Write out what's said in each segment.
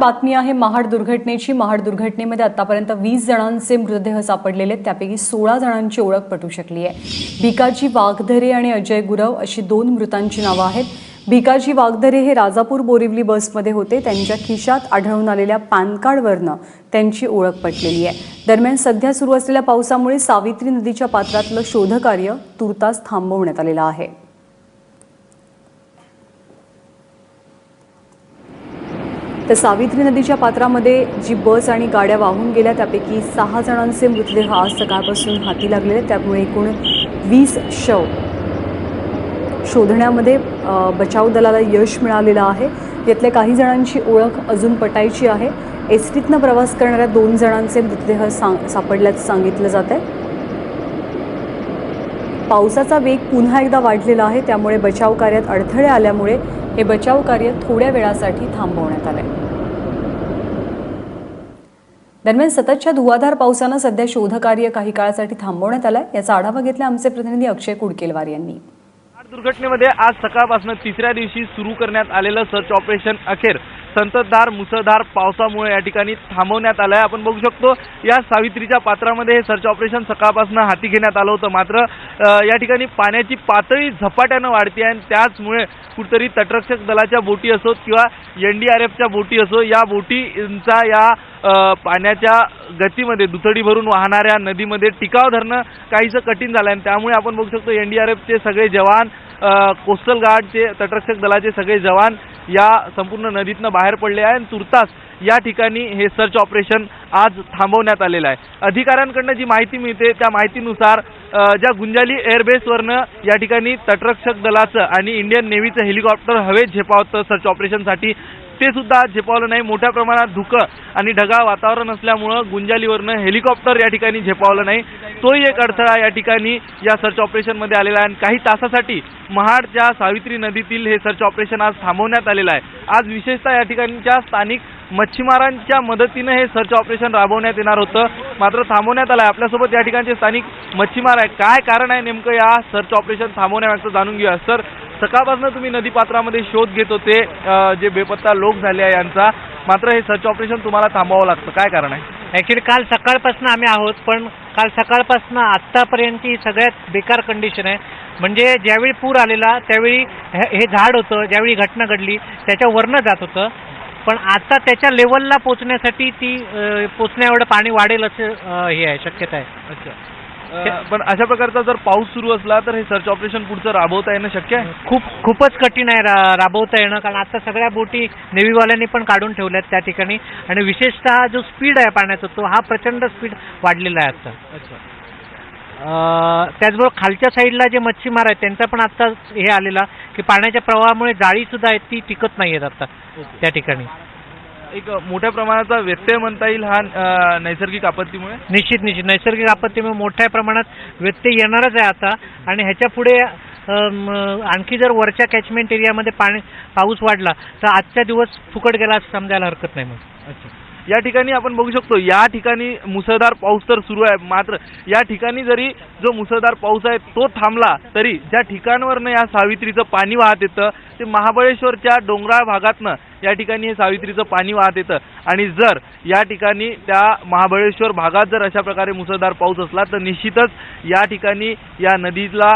बातमी आहे महाड दुर्घटनेची. महाड दुर्घटनेमध्ये आतापर्यंत वीस जणांचे मृतदेह सापडलेले आहेत. त्यापैकी सोळा जणांची ओळख पटू शकली आहे. भिकाजी वाघधरे आणि अजय गुरव अशी दोन मृतांची नावं आहेत. भिकाजी वाघधरे हे राजापूर बोरिवली बसमध्ये होते. त्यांच्या खिशात आढळून आलेल्या पॅन कार्डवरनं त्यांची ओळख पटलेली आहे. दरम्यान सध्या सुरू असलेल्या पावसामुळे सावित्री नदीच्या पात्रातलं शोधकार्य तुर्तास थांबवण्यात आलेलं आहे. तर सावित्री नदीच्या पात्रामध्ये जी बस आणि गाड्या वाहून गेल्या त्यापैकी सहा जणांचे मृतदेह आज सकाळपासून हाती लागलेले त्यामुळे एकूण वीस शव शोधण्यामध्ये बचाव दलाला यश मिळालेलं आहे. यातल्या काही जणांची ओळख अजून पटायची आहे. एस टीतनं प्रवास करणाऱ्या दोन जणांचे मृतदेह सांग सापडल्याचं सांगितलं जात आहे. पावसाचा वेग पुन्हा एकदा वाढलेला आहे. त्यामुळे बचाव कार्यात अडथळे आल्यामुळे हे बचाव कार्य थोड्या वेळासाठी थांबवण्यात आलंय. दरम्यान सततच्या धुवाधार पावसानं सध्या शोधकार्य काही काळासाठी थांबवण्यात आलंय. याचा आढावा घेतला आमचे प्रतिनिधी अक्षय कुडकेलवार यांनी. दुर्घटनेमध्ये आज सकाळपासून तिसऱ्या दिवशी सुरू करण्यात आलेलं सर्च ऑपरेशन अखेर संततधार मुसळधार पावसामुळे या ठिकाणी थांबवण्यात आलं आहे आपण बघू शकतो या सावित्रीच्या पात्रामध्ये हे सर्च ऑपरेशन सकाळपासून हाती घेण्यात आलं होतं. मात्र या ठिकाणी पाण्याची पातळी झपाट्यानं वाढते आहे आणि त्याचमुळे कुठतरी तटरक्षक दलाच्या बोटी असोत किंवा एन डी आर एफच्या बोटी असो या बोटींचा या पाण्याच्या गतीमध्ये दुथडी भरून वाहणाऱ्या नदीमध्ये टिकाव धरणं काहीसं कठीण झालं आहे आणि त्यामुळे आपण बघू शकतो एन डी आर एफचे सगळे जवान कोस्टल गार्डचे तटरक्षक दलाचे सगळे जवान या संपूर्ण नदीतनं बाहेर पडले आहे आणि तुर्तास या ठिकाणी हे सर्च ऑपरेशन आज थांबवण्यात आलेलं आहे. अधिकाऱ्यांकडनं जी माहिती मिळते त्या माहितीनुसार ज्या गुंजाली एअरबेसवरनं या ठिकाणी तटरक्षक दलाचं आणि इंडियन नेव्हीचं हेलिकॉप्टर हवेत झेपावतं सर्च ऑपरेशनसाठी ते सुद्धा आज झेपावलं नाही. मोठ्या प्रमाणात धुकं आणि ढगाळ वातावरण असल्यामुळं गुंजालीवरनं हेलिकॉप्टर या ठिकाणी झेपावलं नाही. तोही एक अडथळा या ठिकाणी या सर्च ऑपरेशनमध्ये आलेला आहे. आणि काही तासासाठी महाडच्या सावित्री नदीतील हे सर्च ऑपरेशन आज थांबवण्यात आलेलं आहे. आज विशेषतः या ठिकाणच्या स्थानिक मच्छीमारांच्या मदतीनं हे सर्च ऑपरेशन राबवण्यात येणार होतं. मात्र थांबवण्यात आलं आहे. आपल्यासोबत या ठिकाणचे स्थानिक मच्छीमार आहे काय कारण आहे नेमकं या सर्च ऑपरेशन थांबवण्यामागचं जाणून घेऊया. सर सकाळपासून तुम्ही नदीपात्रामध्ये शोध घेत होते जे बेपत्ता लोक झाले आहे यांचा. मात्र हे सर्च ऑपरेशन तुम्हाला थांबवावं लागतं. काय कारण आहे? ॲक्च्युली काल सकाळपासून आम्ही आहोत पण काल सकाळपासून आत्तापर्यंतची सगळ्यात बेकार कंडिशन आहे. म्हणजे ज्यावेळी पूर आलेला त्यावेळी हे हे झाड होतं ज्यावेळी घटना घडली त्याच्या वरनं जात होतं. पण आता त्याच्या लेवलला पोचण्यासाठी ती पोचण्या एवढं पाणी वाढेल असं हे आहे शक्यता आहे. अच्छा. पण अशा प्रकारचा जर पाऊस सुरू असला तर हे सर्च ऑपरेशन पुढचं राबवता येणं शक्य आहे? खूप खूपच कठीण आहे रा राबवता येणं. कारण आता सगळ्या बोटी नेव्हीवाल्यांनी पण काढून ठेवल्यात त्या ठिकाणी. आणि विशेषतः जो स्पीड आहे पाण्याचा तो हा प्रचंड स्पीड वाढलेला आहे आता. अं, त्याचबरोबर खालच्या साईडला जे मच्छीमार आहेत त्यांचा पण आता हे आलेला की पाण्याच्या प्रवाहामुळे जाळी सुद्धा आहेत ती टिकत नाही आहेत आता त्या ठिकाणी. एक मोठ्या प्रमाणाचा व्यत्यय म्हणता येईल हा नैसर्गिक आपत्तीमुळे? निश्चित निश्चित. नैसर्गिक आपत्तीमुळे मोठ्या प्रमाणात व्यत्यय येणारच आहे आता. आणि ह्याच्या पुढे आणखी जर वरच्या कॅचमेंट एरियामध्ये पाणी पाऊस वाढला तर आजच्या दिवस फुकट गेला असं समजायला हरकत नाही मग. अच्छा. या ठिकाणी आपण बघू शकतो या ठिकाणी मुसळधार पाऊस तर सुरू आहे. मात्र या ठिकाणी जरी जो मुसळधार पाऊस आहे तो थांबला तरी ज्या ठिकाणावरनं या सावित्रीचं पाणी वाहत येतं ते महाबळेश्वरच्या डोंगराळ भागातनं या ठिकाणी हे सावित्रीचं पाणी वाहत येतं. आणि जर या ठिकाणी त्या महाबळेश्वर भागात जर अशा प्रकारे मुसळधार पाऊस असला तर निश्चितच या ठिकाणी या नदीला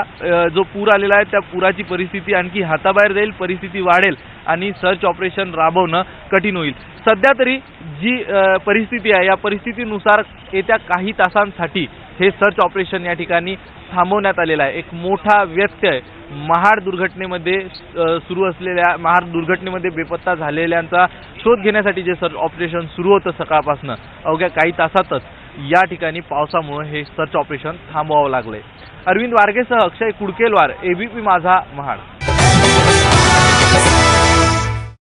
जो पूर आलेला आहे त्या पुराची परिस्थिती आणखी हाताबाहेर जाईल परिस्थिती वाढेल आणि सर्च ऑपरेशन राबवणं कठीण होईल. सध्या तरी जी परिस्थिती आहे या परिस्थितीनुसार येत्या काही तासांसाठी हे सर्च ऑपरेशन या ठिकाणी थांबवण्यात आलेलं आहे. एक मोठा व्यत्यय महाड दुर्घटनेमध्ये सुरू असलेल्या महाड दुर्घटनेमध्ये बेपत्ता झालेल्यांचा शोध घेण्यासाठी जे सर्च ऑपरेशन सुरू होतं सकाळपासून अवघ्या काही तासातच या ठिकाणी पावसामुळे हे सर्च ऑपरेशन थांबवावं लागलंय. अरविंद वारगेसह अक्षय कुडकेलवार एबीपी माझा महाड.